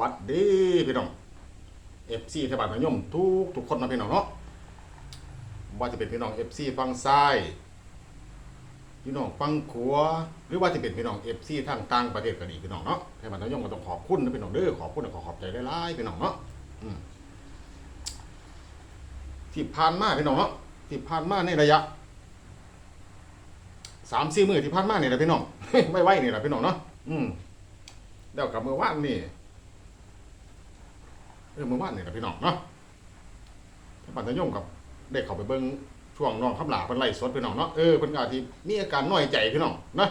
วัสดีพี่น้องเอฟซีเทบาลนยมทุกทุกคนนะพี่น้องเนาะว่าจะเป็นพี่น้องเอฟซีฟังซ้ายพี่น้องฟังขวาหรือว่าจะเป็นพี่น้องเอฟซีทางต่างประเทศก็ดีพี่น้องเนาะเทบาลนยมก็ต้องขอบคุณนะพี่น้องเด้อขอบคุณขอขอบใจหลายๆพี่น้องเนาะที่ผ่านมาพี่น้องเนาะที่ผ่านมาในระยะสามสี่มือที่ผ่านมาเนี่ยนะพี่น้องไม่ไหวเนี่แหละพี่น้องเนาะอืมเดี๋ยวกับมือว่านนี่ เออมือว่านเนี่แหละพี่น้องเนาะท่านปัญญยงกับได้เข้าไปเบิ้งช่วงน้องคำหลาเพิ่นไล่สดพี่น้องเนาะเออเพิ่นก็อาจสิมีอาการน้อยใจพี่น้องนะ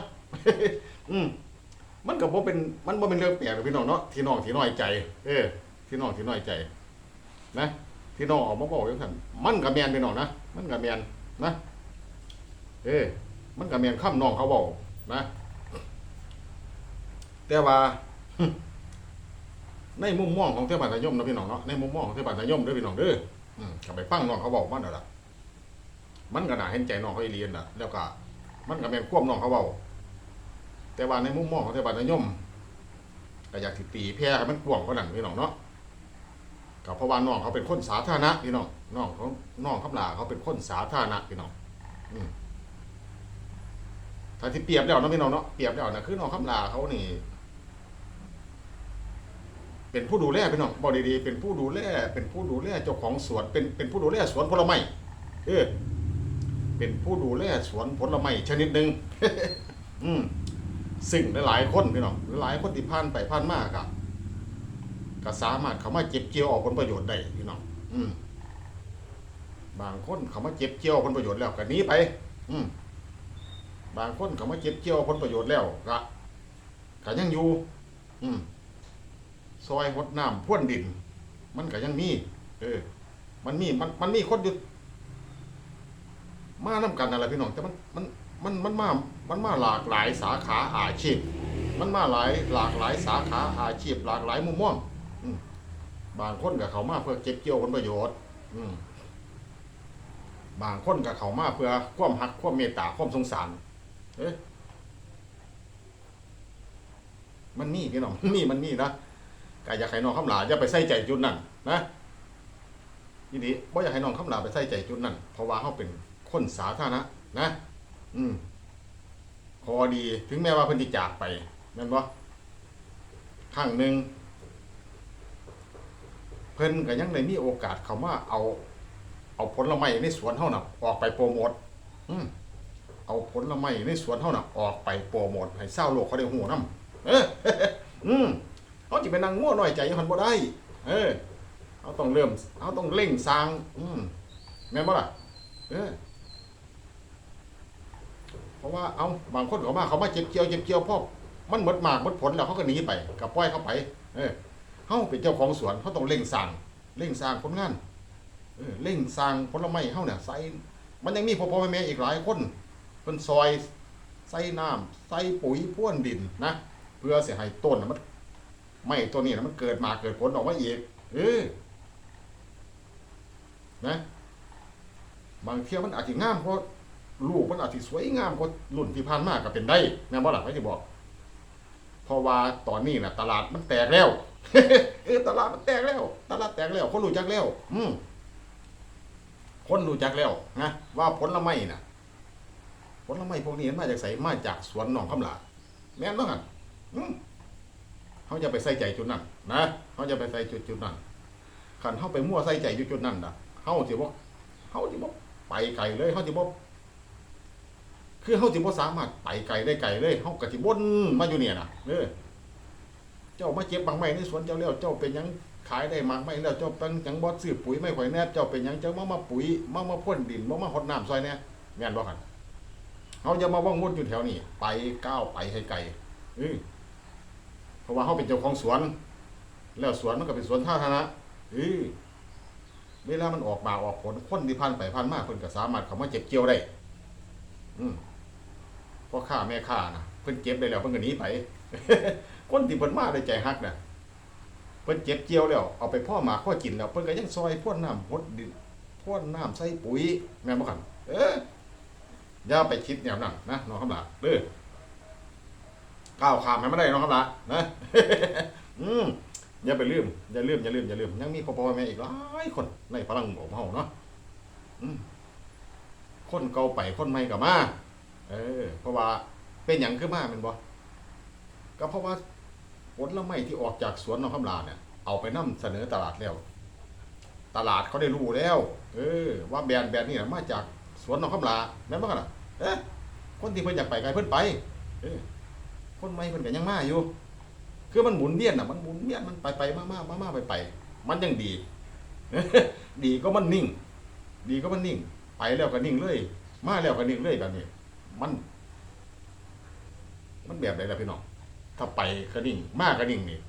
อืมมันก็บ่เป็นมันบ่เป็นเรื่องแปลกหรอกพี่น้องเนาะที่น้องที่น้อยใจ เออ ที่น้องที่น้อยใจ นะที่น้องออกมาบอกจังซั่นมันก็แมนพี่น้องนะมันก็แมนนะเออ มันก็แม่นคำน้องเขาเว้านะแต่ว่า ในมุมมองของเทพบาทยมนะพี่น้องเนาะในมุมมองของเทพบาทยมด้อพี่น้องเด้ออืมกลับไปฟังน้องเขาบอกมันเด้อล่ะมันก็น่าเห็นใจน้องเขาเรียนล่ะ แล้วก็มันก็แม่นควบน้องเขาเว้าแต่ว่าในมุมมองของเทพบาทยมก็อยากสิตีแพร่ให้มันกว้างกว่านั้นพี่น้องเนาะก็เพราะว่าน้องเขาเป็นคนสาธารณะพี่น้องน้องเขาน้องคำลาเขาเป็นคนสาธารณะพี่น้องถ้าที่เปรียบแล้วนะพี่น้องเนาะเปรียบแล้วนะคือน้องคำลาเขานี่ เป็นผู้ดูแลพี่น้องบอกดีๆเป็นผู้ดูแลเป็นผู้ดูแลเจ้าของสวนเป็นเป็นผู้ดูแลสวนผลไม้เออเป็นผู้ดูแลสวนผลไม้ชนิดหนึ่งอืมซึ่งหลายๆคนพี่น้องหลายคนที่ผ่านไปผ่านมาครับก็สามารถเขามาเก็บเกี่ยวออกผลประโยชน์ได้พี่น้องอืมบางคนเขามาเก็บเกี่ยวผลประโยชน์แล้วก็หนีไป อืมบางคนเขามาเก็บเกี่ยวผลประโยชน์แล้วก็ก็ยังอยู่ อืม ซอยหดน้ำพ่วนดิน มันก็ยังมี เออ มันมีมันมันมีคนอยู่มาน้ากันนั่นแหละพี่น้องแต่มันมันมันมันมามันมาหลากหลายสาขาอาชีพ มันมาหลายหลากหลายสาขาอาชีพ หลากหลายมุมมองบางคนกับเขามาเพื่อเก็บเกี่ยวผลประโยชน์ อืบางคนกับเขามาเพื่อความหักความเมตตาความสงสาร เอ๊ะมันมีพี่น้องมันมีมันมีนะ ก็อยากให้น้องคำหลาอย่าไปใส่ใจจุดนั้นนะทีนี้บ่อยากให้น้องคำหลาไปใส่ใจจุดนั้นเพราะว่าเขาเป็นคนสาธารณะนะ อืมพอดีถึงแม้ว่าเพิ่นสิจากไปแม่นบ่ครั้งหนึ่งเพิ่นก็ยังได้มีโอกาสเขามาเอา เอาผลไม้ในสวนเฮาน่ะออกไปโปรโมทอืมเอาผลไม้ในสวนเฮาน่ะออกไปโปรโมทให้ชาวโลกเขาได้ฮู้นํเอออืม เขาจะไปนั่งง่วหน่อยใจมันบ่ได้ เออเขาต้องเริ่มเขาต้องเร่งสร้าง อืมแม่นบ่ล่ะเออเพราะว่าเอาบางคนเขามาเขามาเจ็บเกี่ยวเจ็บเกี่ยวพอมันหมดหมากหมดผลแล้วเขาก็หนีไปกับปล่อยเขาไป เออเขาเป็นเจ้าของสวนเขาต้องเร่งสร้างเร่งสร้างผลงานเออเร่งสร้างผลไม้เขาเนี่ยใส่มันยังมีพ่อพ่อแม่แม่อีกหลายคนเป็นซอยใส่น้ำใส่ปุ๋ยพ่วนดินนะ เพื่อเสียให้ต้นนะมัน ไม่ตัวนี้นะมันเกิดมาเกิดผลออกมาอีกเออนะบางเที่ยมันอาจจะงามเพราะลูกมันอาจจะสวยงามกว่ารุ่นที่ผ่านมากก็เป็นได้แม่นบ่ล่ะไม่จะบอกเพราะว่าตอนนี้นะตลาดมันแตกแล้วเออตลาดมันแตกแล้ว ตลาดแตกแล้ว คนรู้จักแล้ว อืมคนรู้จักแล้วนะว่าผละไม้น่ะผละไม้พวกนี้มันมาจากไสมาจากสวนหนองคำหลาแม่นบ่หั่นอืม เขาจะไปใส่ใจจุดนั้นนะเขาจะไปใส่จุดจุดนั้นขันเขาไปมั่วใส่ใจจุดจุดนั้นนะเขาสิบ่เขาสิบ่ไปไกลเลยเขาสิบ่คือเขาสิบ่สามารถไปไกลได้ไกลเลยเขาก็สิบ่นมาอยู่เนี่ยนะเออเจ้ามาเก็บบางไม้ในสวนเจ้าแล้วเจ้าเป็นยังขายได้มากไม่แล้วเจ้าเป็นยังบ่ซื้อปุ๋ยไม่ข่อยแน่เจ้าเป็นยังเจ้ามามาปุ๋ยมามาพ่นดินมามาหดน้ำซอยเนี่ยแม่นบ่คั่นเขาจะมาว่างวนอยู่แถวนี้ไปก้าวไปให้ไกลเออ เพราะว่าเขาเป็นเจ้าของสวน แล้วสวนมันก็เป็นสวนสาธารณะเออเวลามันออกมาออกผลคนที่ผ่านไปผ่านมาเพิ่นก็สามารถเขามาเก็บเกี่ยวได้ อืมพ่อค้าแม่ค้านะเพิ่นเก็บได้แล้วเพิ่นก็หนีไปคนที่เพิ่นมาได้ใจฮักน่ะเพิ่นเก็บเกี่ยวแล้วเอาไปพ่อหมากพ่อกินแล้วเพิ่นก็ยังซอยพ่นน้ำหดดินพ่นน้ำใส่ปุ๋ยแม่นบ่คันเอออย่าไปคิดแนวนั้นนะน้องคำลาเด้อ ก้าวข้ามมันไม่ได้น้องครับละนะอืมอย่าไปลืมอย่าลืมอย่าลืมอย่าลืมยังมีพ่อพ่อแม่อีกหลายคนในพลังของเฮาเนาะคนเก่าไปคนใหม่ก็มาเออ เพราะว่าเป็นหยังคือมาแม่นบ่ก็เพราะว่าผละไม้ที่ออกจากสวนน้องคำลาเนี่ยเอาไปนํเสนอตลาดแล้ว ตลาดเขาได้รู้แล้ว เออ ว่าแบรนด์แบรนด์นี่มาจากสวนน้องคำลาแม่นบ่กันล่ะเอ๊ะคนที่เพิ่นอยากไปไกลเพิ่นไป เออ คนใหม่เพิ่นก็ยังมาอยู่ คือมันหมุนเวียนอะมันหมุนเวียนมันไปไปมามามามาไปไปมันยังดี ดีก็มันนิ่ง ดีก็มันนิ่ง ไปแล้วก็นิ่งเลย มาแล้วก็นิ่งเลยแบบนี้มัน มันแบบไหนล่ะพี่น้องถ้าไปก็นิ่ง มาก็นิ่งนี่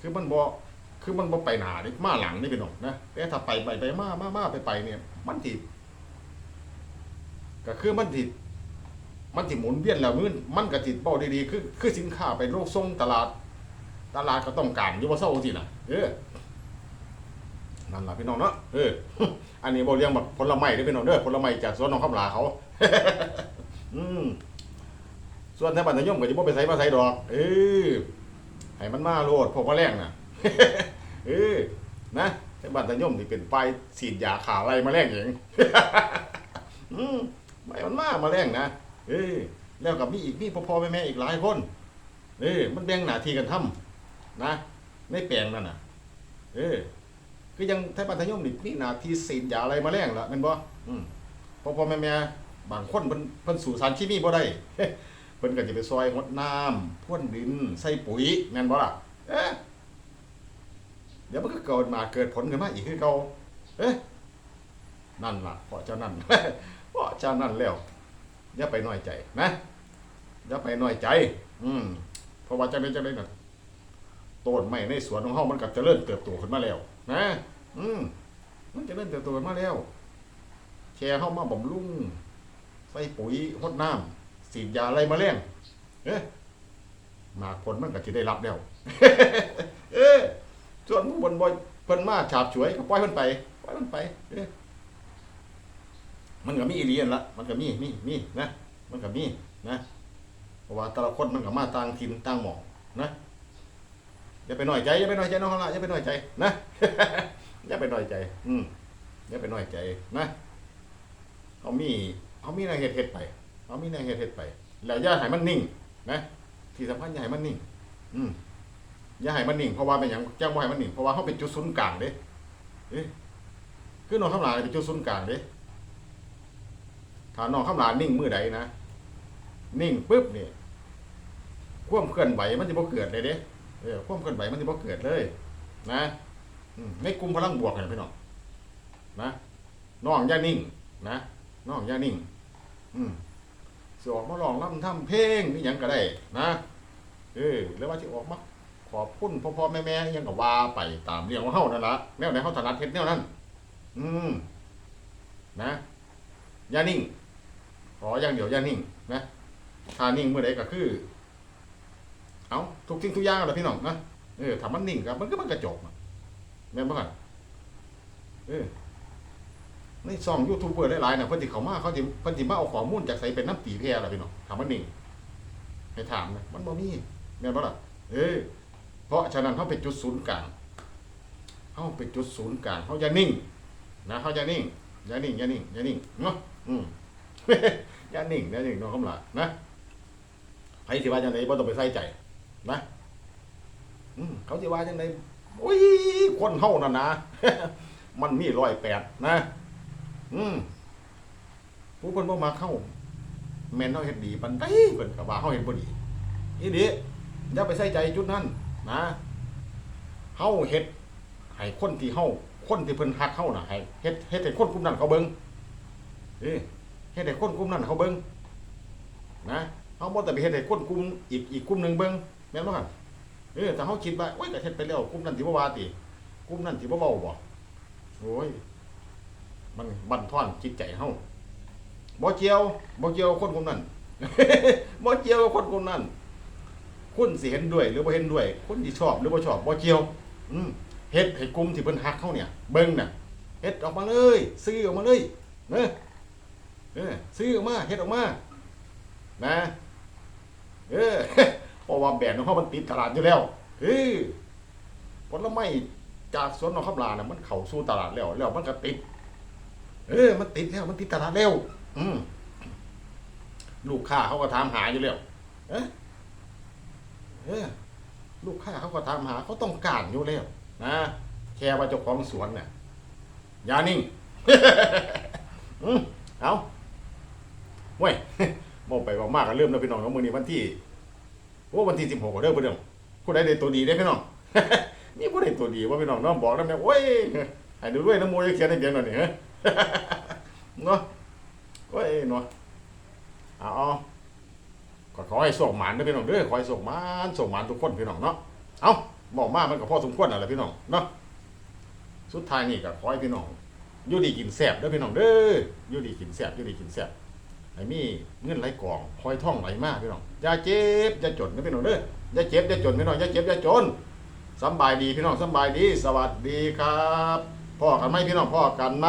คือมันบ่คือมันบ่ไปหนานี่มาหลังนี่พี่น้องนะแต่ถ้าไปไปไปมามามาไปไปเนี่ย มันสิก็คือมันสิ มันสิหมุนเวียนแล้วมันมันก็สิตเป้าดีๆคือคือสินค้าไปโลกส่งตลาด ตลาดก็ต้องการอยู่บ่เซาสินะเออนั่นล่ะพี่น้องเนาะเอออันนี้บ่เรียงแบบผลไม้เด้อพี่น้องเด้อผลไม้จากสวนน้องคำลาเขา อืมส่วนแถวบ้านนายมก็สิบ่ไปไสมาไสดอก เออให้มันมาโลดพวกว่าแรงน่ะ เออนะแถวบ้านนายมนี่เป็นป้ายฉีดยาขาอะไรมาแรงเองอืมไม่มันมามาแรงนะ เออแล้วกับมีอีกมีพ่อๆแม่ๆอีกหลายคนเออมันแบ่งหน้าที่กันทำนะในแปลงนั่นน่ะ เออคือยังไทยปัทยมนี่มีหน้าที่สีดยาอะไรมาแรงละแม่นบ่อืมพ่อๆแม่บางคนเพิ่นเพิ่นสู่สารเคมีบ่ได้เพิ่นก็จะไปซอยรดน้ำพ่นดินใส่ปุ๋ยแม่นบ่ล่ะเอ๊ะเดี๋ยวมันก็เกิดมาเกิดผลขึ้นมาอีกคือเก่าเอ๊ะนั่นล่ะเพราะเจ้านั่นเพราะเจ้านั่นแล้ว อย่าไปน้อยใจนะอย่าไปน้อยใจ อืมเพราะว่าจังไดจังไดน่ะต้นไม้ในสวนของเฮามันก็เจริญเติบโตขึ้นมาแล้ว นะ อืมมันเจริญเติบโตขึ้นมาแล้วแค่เฮามาบำรุงใส่ปุ๋ยรดน้ำฉีดยาอะไรมาแรงเอ๊ะหมากผลมันก็สิได้รับแล้วเออส่วนผู้บนบ่เพิ่นมาฉาบฉวยก็ปล่อยเพิ่นไปปล่อยเพิ่นไปเออ มันก็มีอีเลียนละมันก็มีมีมีนะ มันก็มีนะเพราะว่าแต่ละคนมันก็มาต่างถิ่นต่างหมองนะอย่าไปหน่อยใจอย่าไปหน่อยใจน้องเขาละอย่าไปหน่อยใจนะอย่าไปหน่อยใจ อืมอย่าไปหน่อยใจนะเขามีเขามีแนเฮ็ดเฮ็ดไปเขามีแนเฮ็ดเฮ็ดไป แล้วย่าให้มันนิ่ง นะที่สำคัญอย่าให้มันนิ่ง อืมอย่าให้มันนิ่งเพราะว่าเป็นอย่างจ้าบ่ให้มันนิ่งเพราะว่าเขาเป็นจุดศูนย์กลางเด้เอ้ยคือน้องทั้งหลายเป็นจุดศูนย์กลางเด้ ถ้าน้องคำลานิ่งมือใดนะนิ่งปุ๊บนี่ความเคลื่อนไหวมันจะบ่เกิดเลยเด้เออความเคลื่อนไหวมันจะบ่เกิดเลย นะอืมในกลุ่มพลังบวกเนี่ยพี่น้องนะน้องอย่านิ่ง นะน้องอย่านิ่ง อืมสิออกมาร้องรำทำเพลงนี่ยังก็ได้ นะเออหรือว่าที่ออกมาขอบคุณพ่อพ่อแม่แม่ยังก็ว่าไปตามเรื่องของเฮานั่นละแนวไหนเฮาถนัดเฮ็ดแนวนั้น อืมนะอย่านิ่ง ออย่างเดียวอย่านิ่งนะถ้านิ่งเมื่อใดก็คือ เอาทุกทิ้งทุกอย่างแหละพี่น้องนะเออถ้ามันนิ่งครับมันก็มันกระจกแม่นบ่กันเออในช่องยูทูบเบอร์หลายๆนะเพิ่นสิเขามาเขาสิเพิ่นสิมาเอาข้อมูลจากไสเป็นน้ำตีแพร่ล่ะพี่น้องถ้ามันนิ่งให้ถามนะมันบ่มีแม่นบ่ล่ะเออเพราะฉะนั้นเฮาเป็นจุดศูนย์กลางเฮาเป็นจุดศูนย์กลางเฮาอย่านิ่ง นะเฮาอย่านิ่งอย่านิ่งอย่านิ่งอย่านิ่งเนาะอืม อย่านิ่งอย่านิ่งน้องคำลานะใครสิว่าจังไดบ่ต้องไปใส่ใจ นะอืมเขาสิว่าจังไดโอ้ยคนเฮานั่นนะมันมีร้อยแปดนะ อืมผู้เพิ่นบ่มาเข้าแม่นเฮาเฮ็ดดีปานใดเพิ่นก็ว่าเฮาเฮ็ดบ่ดีอีนี่อย่าไปใส่ใจจุดนั้นนะเฮาเฮ็ดให้คนที่เฮาคนที่เพิ่นฮักเฮาน่ะให้เฮ็ดเฮ็ดให้คนกลุ่มนั้นเขาเบิ่งเอ้ เฮ็ดให้คนกลุ่มนั้นเขาเบิ่งนะเฮาบ่แต่ไปเฮ็ดให้คนกลุ่มอีกอีกกลุ่มหนึงเบิ่งแม่นบ่ครับเออถ้าเฮาคิดว่าโอ้ยก็เฮ็ดไปแล้วกลุ่มนั้นสิบ่ว่าติกลุ่มนั้นสิบ่เว้าบ่โอ้ยมันบั่นทอนจิตใจเฮาบ่เกี่ยวบ่เกี่ยวคนกลุ่มนั้นบ่เกี่ยวคนกลุ่มนั้น คุณสิเห็นด้วยหรือบ่เห็นด้วย คุณสิชอบหรือบ่ชอบบ่เกี่ยว อืมเฮ็ดให้กลุ่มที่เพิ่นฮักเขาเนี่ย เบิ่งน่ะเฮ็ดออกมาเลย ซื้อออกมาเลยเด้อ เออซื้อออกมาเฮ็ดออกมา นะ เออเพราะว่าแบรนด์ของเขามันติดตลาดอยู่แล้วเออลไม้จากสวนนองคำลาน่ะมันเข้าสู่ตลาดแล้ว แล้วมันก็ติด เออ มันติดแล้ว มันติดตลาดแล้ว อืมลูกค้าเขาก็ถามหาอยู่แล้ว เอ๊ะเออลูกค้าเขาก็ถามหาเขาต้องการอยู่แล้วนะแค่ว่าเจ้าของสวนเนี่ยอย่านิ่งอืมเอา เว้ยบอกไปบอกมากกันเริ่มแล้วพี่น้องเนาะมื้อนี้วันที่โอ้วันที่สิบหกเด้อพี่น้องผู้ใดได้ตัวดีได้อพี่น้องมีผู้ใดตัวดีว่าพี่น้องเนาะบอกแล้วแม่โอ้ยให้ดูด้วยน้ำมูกเขียนให้เพียงหน่อยนี่ฮะเนาะโอ้ยเนาะเอาเอาก็ขอให้โชคหมานเด้พี่น้องเด้อขอให้โชคหมานโชคหมานทุกคนพี่น้องเนาะเอาบอกมากมันก็พอสมควันแหละพี่น้องเนาะสุดท้ายนี่ก็ขอให้พี่น้องอยู่ดีกินแซ่บเด้อพี่น้องเด้ออยู่ดีกินแซ่บอยู่ดีกินแซ่บ ให้มีเงินไหลกองคอยท่องไหลมากพี่น้องอย่าเจ็บอย่าจนนะพี่น้องเด้ออย่าเจ็บอย่าจนพี่น้องอย่าเจ็บอย่าจนสบายดีพี่น้องสบายดี สวัสดีครับพ่อกันไหมพี่น้องพ่อกันไหม